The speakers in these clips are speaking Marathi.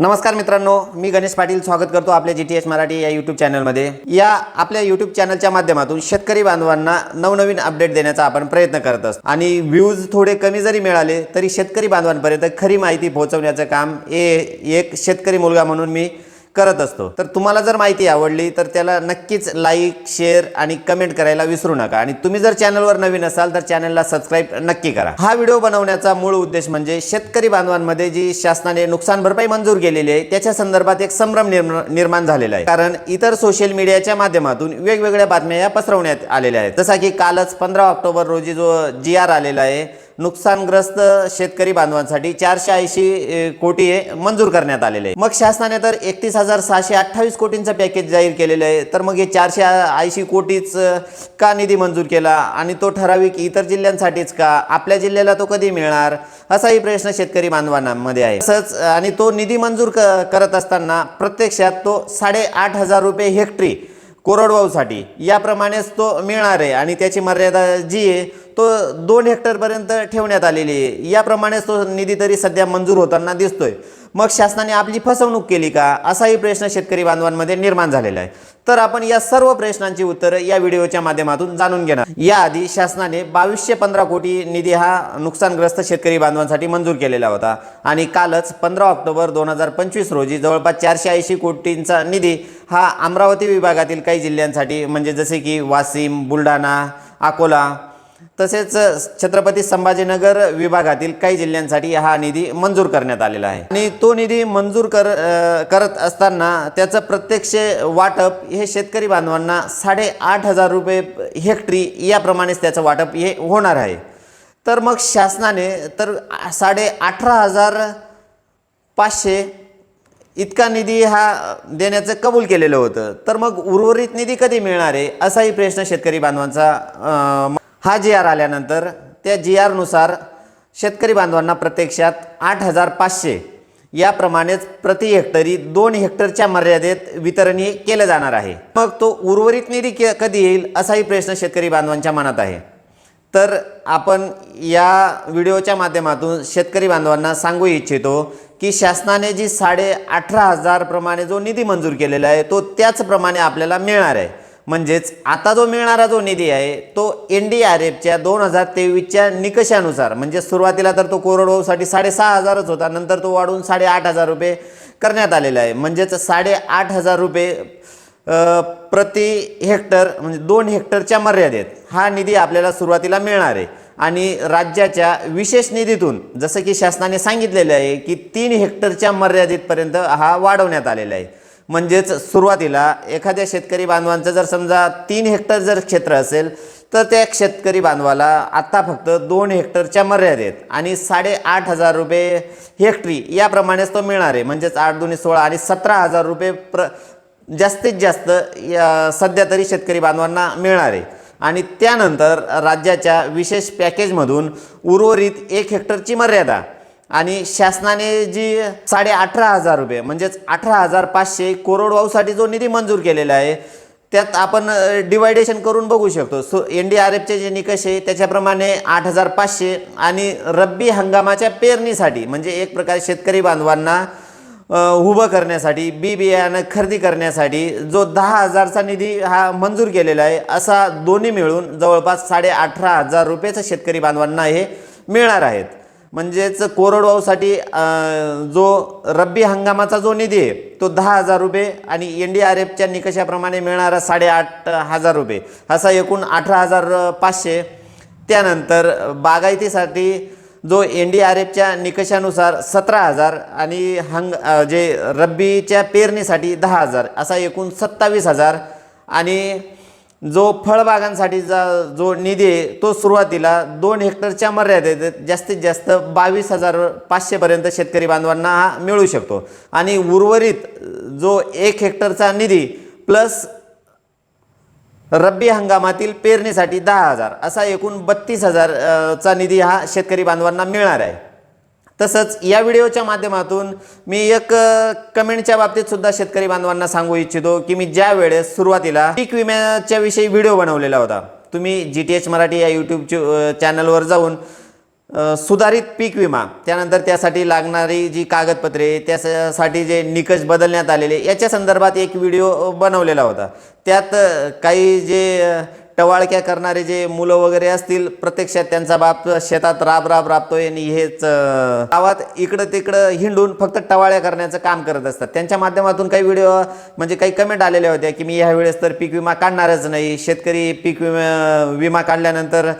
नमस्कार मित्रांनो मी गणेश पाटील स्वागत करतो आपल्या जी टी एस मराठी या यूट्यूब चॅनलमध्ये या आपल्या यूट्यूब चॅनलच्या माध्यमातून शेतकरी बांधवांना नवनवीन अपडेट देण्याचा आपण प्रयत्न करत असतो. आणि व्ह्यूज थोडे कमी जरी मिळाले तरी शेतकरी बांधवांपर्यंत खरी माहिती पोहोचवण्याचं काम हे एक शेतकरी मुलगा म्हणून मी करत असतो. तर तुम्हाला जर माहिती आवडली तर त्याला नक्कीच लाईक शेअर आणि कमेंट करायला विसरू नका. आणि तुम्ही जर चॅनलवर नवीन असाल तर चॅनलला सबस्क्राईब नक्की करा. हा व्हिडिओ बनवण्याचा मूळ उद्देश म्हणजे शेतकरी बांधवांमध्ये जी शासनाने नुकसान भरपाई मंजूर केलेली आहे त्याच्या संदर्भात एक संभ्रम निर्माण झालेला आहे. कारण इतर सोशल मीडियाच्या माध्यमातून वेगवेगळ्या बातम्या या पसरवण्यात आलेल्या आहेत. जसा की कालच पंधरा ऑक्टोबर रोजी जो जी आर आलेला आहे नुकसानग्रस्त शेतकरी बांधवांसाठी चारशे ऐंशी कोटी मंजूर करण्यात आलेले आहे. मग शासनाने तर एकतीस हजार सहाशे अठ्ठावीस कोटींचं पॅकेज जाहीर केलेलं आहे. तर मग हे चारशे ऐंशी कोटीच का निधी मंजूर केला? आणि तो ठराविक इतर जिल्ह्यांसाठीच का? आपल्या जिल्ह्याला तो कधी मिळणार? असाही प्रश्न शेतकरी बांधवांमध्ये आहे. तसंच आणि तो निधी मंजूर करत असताना प्रत्यक्षात तो साडेआठ हजार रुपये हेक्टरी कोरडवाहूसाठी. याप्रमाणेच तो मिळणार आहे आणि त्याची मर्यादा जी आहे तो दोन हेक्टरपर्यंत ठेवण्यात आलेली आहे. याप्रमाणेच तो निधी तरी सध्या मंजूर होताना दिसतोय. मग शासनाने आपली फसवणूक केली का? असाही प्रश्न शेतकरी बांधवांमध्ये निर्माण झालेला आहे. तर आपण या सर्व प्रश्नांची उत्तरं या व्हिडिओच्या माध्यमातून जाणून घेणार. याआधी शासनाने बावीसशे पंधरा कोटी निधी हा नुकसानग्रस्त शेतकरी बांधवांसाठी मंजूर केलेला होता. आणि कालच पंधरा ऑक्टोबर दोन हजार पंचवीस रोजी जवळपास चारशे ऐंशी कोटींचा निधी हा अमरावती विभागातील काही जिल्ह्यांसाठी म्हणजे जसे की वाशिम बुलढाणा अकोला तसेच छत्रपती संभाजीनगर विभागातील काही जिल्ह्यांसाठी हा निधी मंजूर करण्यात आलेला आहे. आणि तो निधी मंजूर कर करत असताना त्याचं प्रत्यक्ष वाटप हे शेतकरी बांधवांना साडेआठ हजार रुपये हेक्टरी याप्रमाणेच त्याचं वाटप हे होणार आहे. तर मग शासनाने तर साडे अठरा हजार पाचशे इतका निधी हा देण्याचं कबूल केलेलं होतं. तर मग उर्वरित निधी कधी मिळणार आहे असाही प्रश्न शेतकरी बांधवांचा हा जी आर आल्यानंतर त्या जी आरनुसार शेतकरी बांधवांना प्रत्यक्षात आठ हजार पाचशे याप्रमाणेच प्रति हेक्टरी दोन हेक्टरच्या मर्यादेत वितरण हे केलं जाणार आहे. मग तो उर्वरित निधी के- कधी येईल असाही प्रश्न शेतकरी बांधवांच्या मनात आहे. तर आपण या व्हिडिओच्या माध्यमातून शेतकरी बांधवांना सांगू इच्छितो की शासनाने जी साडे अठरा हजारप्रमाणे जो निधी मंजूर केलेला आहे तो त्याचप्रमाणे आपल्याला मिळणार आहे. म्हणजेच आता जो मिळणारा जो निधी आहे तो एन डी आर एफच्या दोन हजार तेवीसच्या निकषानुसार म्हणजे सुरुवातीला तर तो कोरडवाहूसाठी साडेसहा हजारच होता नंतर तो वाढून साडेआठ हजार रुपये करण्यात आलेला आहे. म्हणजेच साडेआठ हजार रुपये प्रति हेक्टर म्हणजे दोन हेक्टरच्या मर्यादेत हा निधी आपल्याला सुरुवातीला मिळणार आहे. आणि राज्याच्या विशेष निधीतून जसं की शासनाने सांगितलेलं आहे की तीन हेक्टरच्या मर्यादेतपर्यंत हा वाढवण्यात आलेला आहे. म्हणजेच सुरुवातीला एखाद्या शेतकरी बांधवांचं जर समजा तीन हेक्टर जर क्षेत्र असेल तर त्या शेतकरी बांधवाला आत्ता फक्त दोन हेक्टरच्या मर्यादेत आणि साडेआठ हजार रुपये हेक्टरी याप्रमाणेच तो मिळणार आहे. म्हणजेच आठ दोन्ही सोळा आणि सतरा हजार रुपये प्र जास्तीत जास्त या सध्या तरी शेतकरी बांधवांना मिळणार आहे. आणि त्यानंतर राज्याच्या विशेष पॅकेजमधून उर्वरित एक हेक्टरची मर्यादा आणि शासनाने जी साडे अठरा हजार रुपये म्हणजेच अठरा हजार पाचशे कोरडवाहूसाठी जो निधी मंजूर केलेला आहे त्यात आपण डिवायडेशन करून बघू शकतो. सो एन डी आर एफचे जे निकष आहे त्याच्याप्रमाणे आठ हजार पाचशे आणि रब्बी हंगामाच्या पेरणीसाठी म्हणजे एक प्रकारे शेतकरी बांधवांना उभं करण्यासाठी बी बियाणं खरेदी करण्यासाठी जो दहा हजारचा निधी हा मंजूर केलेला आहे असा दोन्ही मिळून जवळपास साडे अठरा हजार रुपयेचं शेतकरी बांधवांना हे मिळणार आहेत. म्हणजेच कोरडवाहूसाठी जो रब्बी हंगामाचा जो निधी आहे तो दहा हजार रुपये आणि एन डी आर एफच्या निकषाप्रमाणे मिळणारा साडेआठ हजार रुपये. असा एकूण अठरा हजार पाचशे. त्यानंतर बागायतीसाठी जो एन डी आर एफच्या निकषानुसार सतरा हजार आणि हंग जे रब्बीच्या पेरणीसाठी दहा हजार असा एकूण सत्तावीस हजार आणि जो फळबागांसाठीचा जो निधी आहे तो सुरुवातीला दोन हेक्टरच्या मर्यादेत जास्तीत जास्त बावीस हजार पाचशेपर्यंत शेतकरी बांधवांना हा मिळू शकतो. आणि उर्वरित जो एक हेक्टरचा निधी प्लस रब्बी हंगामातील पेरणीसाठी दहा हजार असा एकूण बत्तीस हजार चा निधी हा शेतकरी बांधवांना मिळणार आहे. तसंच या व्हिडिओच्या माध्यमातून मी एक कमेंटच्या बाबतीत सुद्धा शेतकरी बांधवांना सांगू इच्छितो की मी ज्या वेळेस सुरुवातीला पीक विम्याच्या विषयी व्हिडिओ बनवलेला होता तुम्ही जी टी एच मराठी या यूट्यूब चॅनलवर जाऊन सुधारित पीक विमा त्यानंतर त्यासाठी लागणारी जी कागदपत्रे त्यासाठी जे निकष बदलण्यात आलेले याच्या संदर्भात एक व्हिडिओ बनवलेला होता. त्यात काही जे टवाळक्या करणारे जे मुलं वगैरे असतील प्रत्यक्षात त्यांचा बाप शेतात राब राब राबतोय आणि हेच गावात इकडं तिकडं हिंडून फक्त टवाळ्या करण्याचं काम करत असतात. त्यांच्या माध्यमातून काही व्हिडिओ म्हणजे काही कमेंट आलेल्या होत्या की मी ह्या वेळेस तर पीक विमा काढणारच नाही. शेतकरी पीक विमा विमा काढल्यानंतर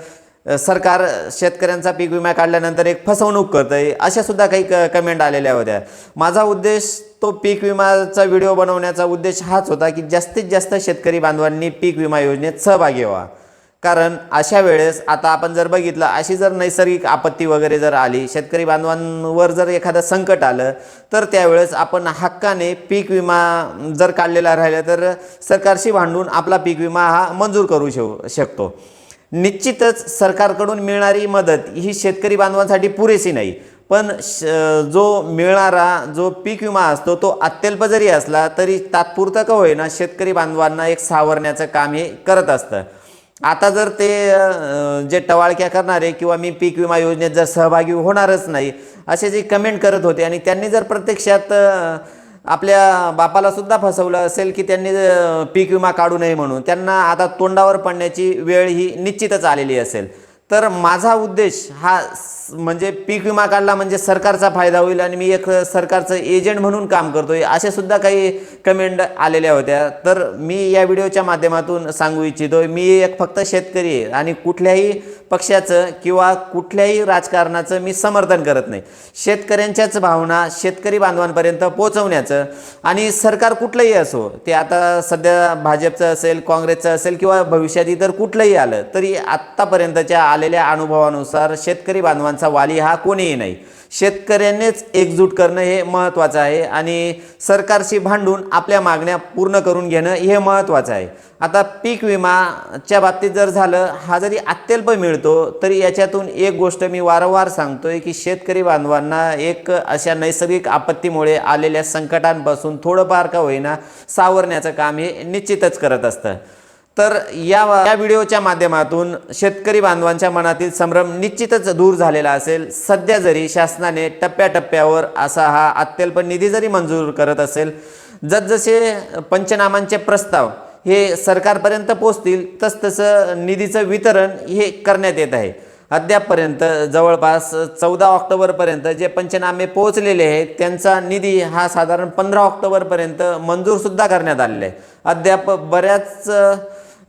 सरकार शेतकऱ्यांचा पीक विमा काढल्यानंतर एक फसवणूक करतं आहे अशा सुद्धा काही क कमेंट आलेल्या होत्या. माझा उद्देश तो पीक विमाचा व्हिडिओ बनवण्याचा उद्देश हाच होता की जास्तीत जास्त शेतकरी बांधवांनी पीक विमा योजनेत सहभागी व्हा कारण अशा वेळेस आता आपण जर बघितलं अशी जर नैसर्गिक आपत्ती वगैरे जर आली शेतकरी बांधवांवर जर एखादं संकट आलं तर त्यावेळेस आपण हक्काने पीक विमा जर काढलेला राहिला तर सरकारशी भांडून आपला पीक विमा हा मंजूर करू शक शकतो. निश्चितच सरकारकडून मिळणारी मदत ही शेतकरी बांधवांसाठी पुरेशी नाही. पण श जो मिळणारा जो पीक विमा असतो तो अत्यल्प जरी असला तरी तात्पुरतं का होईना शेतकरी बांधवांना एक सावरण्याचं काम हे करत असतं. आता जर ते जे टवाळक्या करणारे किंवा मी पीक विमा योजनेत जर सहभागी होणारच नाही असे जे कमेंट करत होते आणि त्यांनी जर प्रत्यक्षात आपल्या बापाला सुद्धा फसवलं असेल की त्यांनी पीक विमा काढू नये म्हणून. त्यांना आता तोंडावर पडण्याची वेळ ही निश्चितच आलेली असेल. तर माझा उद्देश हा स- म्हणजे पीक विमा काढला म्हणजे सरकारचा फायदा होईल आणि मी एक सरकारचं एजंट म्हणून काम करतो आहे असे सुद्धा काही कमेंट आलेल्या होत्या. तर मी या व्हिडिओच्या माध्यमातून सांगू इच्छितो मी एक फक्त शेतकरी आहे आणि कुठल्याही पक्षाचं किंवा कुठल्याही राजकारणाचं मी समर्थन करत नाही. शेतकऱ्यांच्याच भावना शेतकरी बांधवांपर्यंत पोचवण्याचं आणि सरकार कुठलंही असो ते आता सध्या भाजपचं असेल काँग्रेसचं असेल किंवा भविष्यात इतर कुठलंही आलं तरी आत्तापर्यंतच्या आलेल्या अनुभवानुसार शेतकरी बांधवांचा वाली हा कोणीही नाही. शेतकऱ्यांनीच एकजूट करणं हे महत्त्वाचं आहे आणि सरकारशी भांडून आपल्या मागण्या पूर्ण करून घेणं हे महत्त्वाचं आहे. आता पीक विमाच्या बाबतीत जर झालं हा जरी अत्यल्प मिळतो तरी याच्यातून एक गोष्ट मी वारंवार सांगतोय की शेतकरी बांधवांना एक अशा नैसर्गिक आपत्तीमुळे आलेल्या संकटांपासून थोडंफार का होईना सावरण्याचं काम हे निश्चितच करत असतं. तर या या व्हिडिओच्या माध्यमातून शेतकरी बांधवांच्या मनातील संभ्रम निश्चितच दूर झालेला असेल. सध्या जरी शासनाने टप्प्याटप्प्यावर असा हा अत्यल्प निधी जरी मंजूर करत असेल जसजसे पंचनामांचे प्रस्ताव हे सरकारपर्यंत पोचतील तसतसं निधीचं वितरण हे करण्यात येत आहे. अद्यापपर्यंत जवळपास चौदा ऑक्टोबरपर्यंत जे पंचनामे पोहोचलेले आहेत त्यांचा निधी हा साधारण पंधरा ऑक्टोबरपर्यंत मंजूरसुद्धा करण्यात आलेला आहे. अद्याप बऱ्याच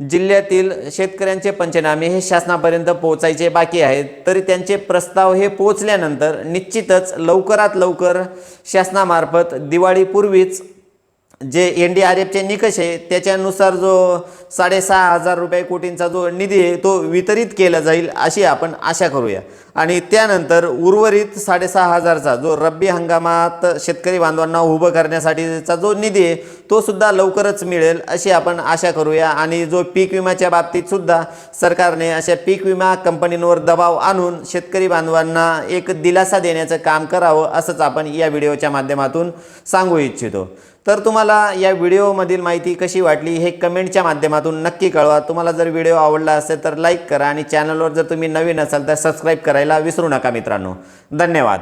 जिल्ह्यातील शेतकऱ्यांचे पंचनामे हे शासनापर्यंत पोहोचायचे बाकी आहेत. तरी त्यांचे प्रस्ताव हे पोहोचल्यानंतर निश्चितच लवकरात लवकर शासनामार्फत दिवाळीपूर्वीच जे एन डी आर एफचे निकष आहे त्याच्यानुसार जो साडेसहा हजार रुपये कोटींचा जो निधी आहे तो वितरित केला जाईल अशी आपण आशा करूया. आणि त्यानंतर उर्वरित साडेसहा हजारचा जो रब्बी हंगामात शेतकरी बांधवांना उभं करण्यासाठीचा जो निधी आहे तो सुद्धा लवकरच मिळेल अशी आपण आशा करूया. आणि जो पीक विम्याच्या बाबतीत सुद्धा सरकारने अशा पीक विमा कंपनींवर दबाव आणून शेतकरी बांधवांना एक दिलासा देण्याचं काम करावं असंच आपण या व्हिडिओच्या माध्यमातून सांगू इच्छितो. तर तुम्हाला या व्हिडिओमधील माहिती कशी वाटली हे कमेंटच्या माध्यमातून नक्की कळवा. तुम्हाला जर व्हिडिओ आवडला असेल तर लाईक करा आणि चॅनलवर जर तुम्ही नवीन असाल तर सबस्क्राईब करायला विसरू नका मित्रांनो. धन्यवाद.